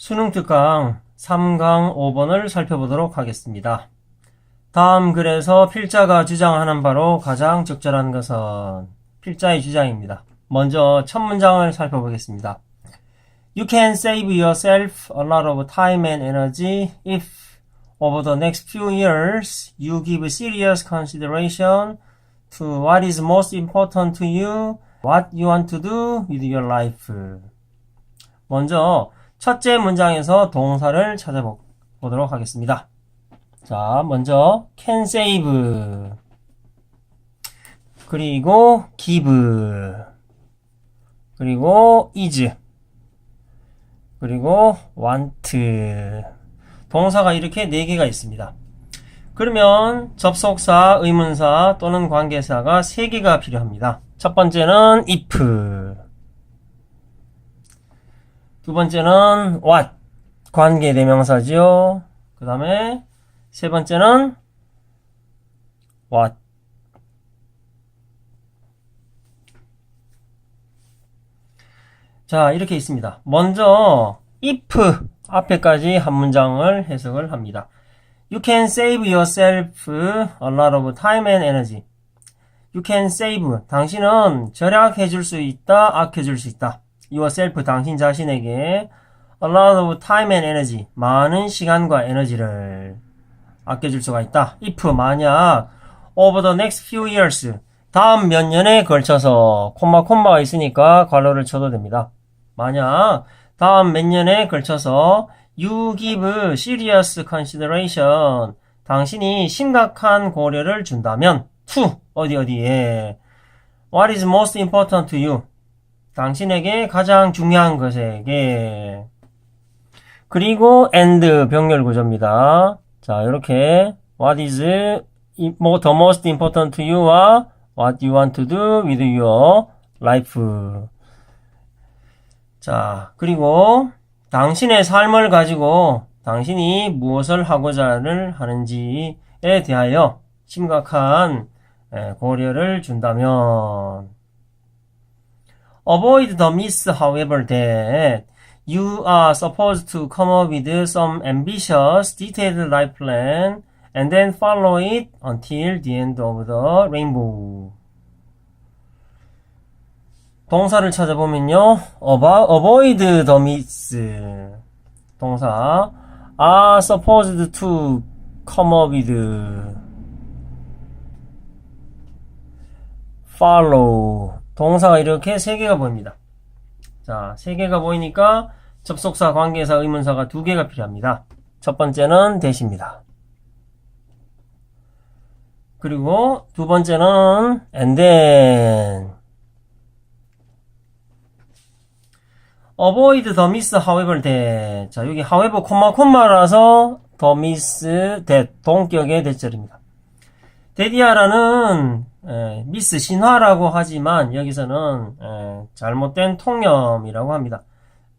수능 특강 3강 5번을 살펴보도록 하겠습니다. 다음 글에서 필자가 주장하는 바로 가장 적절한 것은 필자의 주장입니다. 먼저 첫 문장을 살펴보겠습니다. You can save yourself a lot of time and energy if over the next few years you give serious consideration to what is most important to you, what you want to do with your life. 먼저 첫째 문장에서 동사를 찾아보도록 하겠습니다. 자, 먼저 can save 그리고 give 그리고 is 그리고 want 동사가 이렇게 네 개가 있습니다. 그러면 접속사, 의문사 또는 관계사가 세 개가 필요합니다. 첫 번째는 if 두 번째는 what 관계 대명사지요. 그 다음에 세 번째는 what 자 이렇게 있습니다. 먼저 if 앞에까지 한 문장을 해석을 합니다. You can save yourself a lot of time and energy. You can save. 당신은 절약해 줄 수 있다, 아껴 줄 수 있다. Yourself 당신 자신에게 a lot of time and energy 많은 시간과 에너지를 아껴줄 수가 있다. if 만약 over the next few years 다음 몇 년에 걸쳐서 콤마 콤마가 있으니까 괄호를 쳐도 됩니다. 만약 다음 몇 년에 걸쳐서 you give serious consideration 당신이 심각한 고려를 준다면 to 어디 어디에 what is most important to you 당신에게 가장 중요한 것에게 그리고 and 병렬 구조입니다. 자, 이렇게 what is the most important to you와 what you want to do with your life. 자, 그리고 당신의 삶을 가지고 당신이 무엇을 하고자를 하는지에 대하여 심각한 고려를 준다면 Avoid the myth, however, that you are supposed to come up with some ambitious, detailed life plan and then follow it until the end of the rainbow. 동사를 찾아보면요. avoid the myth. 동사 are supposed to come up with follow 동사가 이렇게 세 개가 보입니다. 자, 세 개가 보이니까 접속사, 관계사, 의문사가 두 개가 필요합니다. 첫 번째는 대시입니다. 그리고 두 번째는 and then avoid the miss however that 자 여기 however 콤마 콤마라서 the miss that 동격의 대절입니다. 데디아라는 에, 미스 신화라고 하지만 여기서는 에, 잘못된 통념이라고 합니다.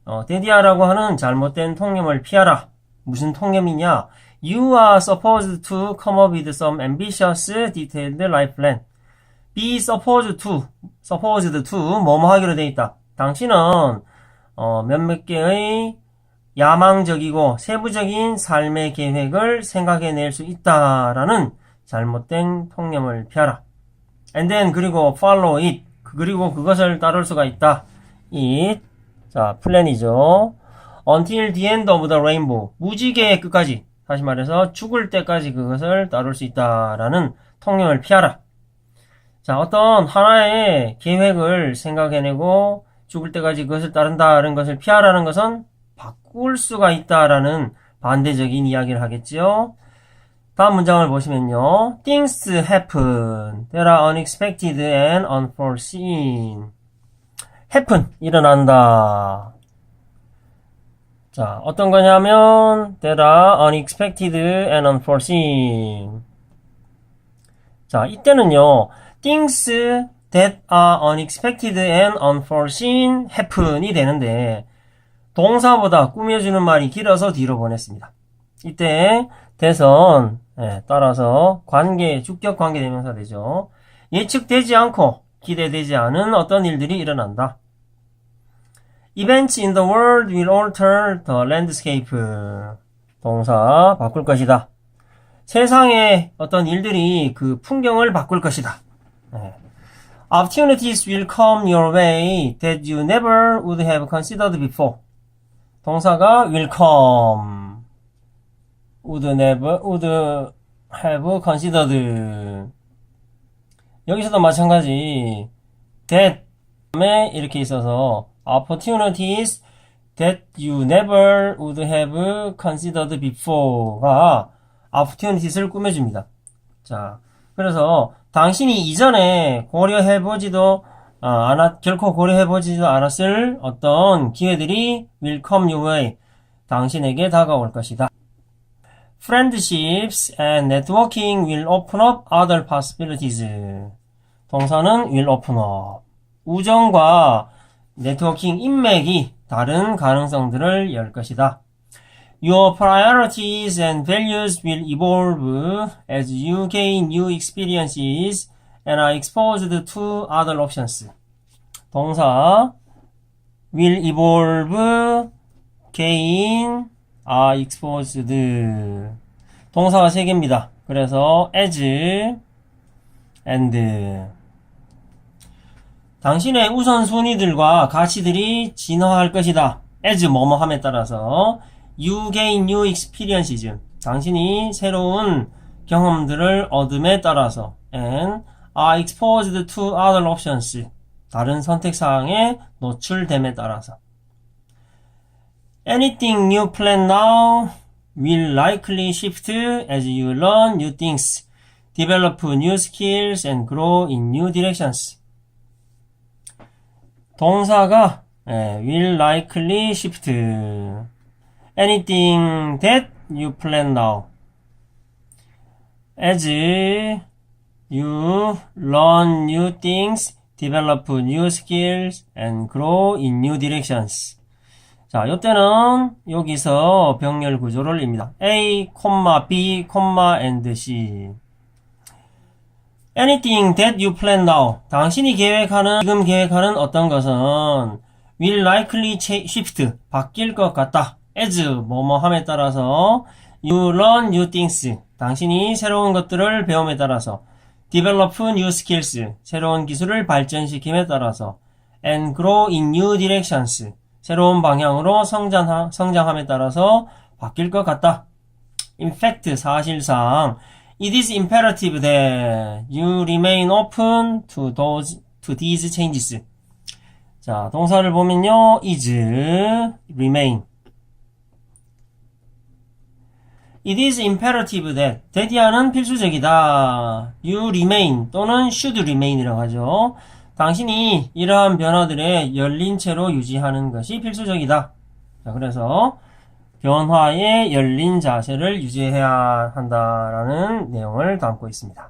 어, 데디아라고 하는 잘못된 통념을 피하라. 무슨 통념이냐? You are supposed to come up with some ambitious, detailed life plan. Be supposed to, supposed to 뭐뭐 하기로 되어 있다. 당신은 어, 몇몇 개의 야망적이고 세부적인 삶의 계획을 생각해낼 수 있다라는 잘못된 통념을 피하라. and then 그리고 follow it 그리고 그것을 따를 수가 있다. it 자 플랜이죠. until the end of the rainbow 무지개의 끝까지 다시 말해서 죽을 때까지 그것을 따를 수 있다라는 통념을 피하라. 자 어떤 하나의 계획을 생각해내고 죽을 때까지 그것을 따른다는 것을 피하라는 것은 바꿀 수가 있다라는 반대적인 이야기를 하겠지요. 다음 문장을 보시면요. Things happen that are unexpected and unforeseen. happen, 일어난다. 자, 어떤 거냐면 that are unexpected and unforeseen. 자, 이때는요. things that are unexpected and unforeseen happen이 되는데 동사보다 꾸며주는 말이 길어서 뒤로 보냈습니다. 이때 대선 예, 따라서 관계 주격 관계 대명사 되죠. 예측되지 않고 기대되지 않은 어떤 일들이 일어난다. Events in the world will alter the landscape. 동사 바꿀 것이다. 세상의 어떤 일들이 그 풍경을 바꿀 것이다. 네. Opportunities will come your way that you never would have considered before. 동사가 will come. Would never, would have considered. 여기서도 마찬가지. that 다음에 이렇게 있어서 opportunities that you never would have considered before가 opportunities를 꾸며줍니다. 자, 그래서 당신이 이전에 고려해보지도 어, 않았, 결코 고려해보지도 않았을 어떤 기회들이 will come your way. 당신에게 다가올 것이다. Friendships and networking will open up other possibilities. 동사는 will open up. 우정과 네트워킹 인맥이 다른 가능성들을 열 것이다. Your priorities and values will evolve as you gain new experiences and are exposed to other options. 동사 will evolve, gain, are exposed. 동사가 세 개입니다. 그래서 as, and. 당신의 우선순위들과 가치들이 진화할 것이다. as 뭐뭐 함에 따라서 you gain new experiences. 당신이 새로운 경험들을 얻음에 따라서 and are exposed to other options. 다른 선택사항에 노출됨에 따라서 anything you plan now will likely shift as you learn new things, develop new skills and grow in new directions. 동사가 예, will likely shift. Anything that you plan now. As you learn new things, develop new skills, and grow in new directions. 자, 요때는 여기서 병렬 구조를 입니다. A, B, and C. Anything that you plan now. 당신이 계획하는, 지금 계획하는 어떤 것은 will likely shift. 바뀔 것 같다. as, 뭐뭐함에 따라서 you learn new things. 당신이 새로운 것들을 배움에 따라서 develop new skills. 새로운 기술을 발전시킴에 따라서 and grow in new directions. 새로운 방향으로 성장, 성장함에 따라서 바뀔 것 같다. In fact, 사실상 It is imperative that you remain open to those to these changes. 자, 동사를 보면요. is, remain. It is imperative that that이하는 필수적이다. You remain 또는 should remain이라고 하죠. 당신이 이러한 변화들에 열린 채로 유지하는 것이 필수적이다. 자, 그래서 변화에 열린 자세를 유지해야 한다라는 내용을 담고 있습니다.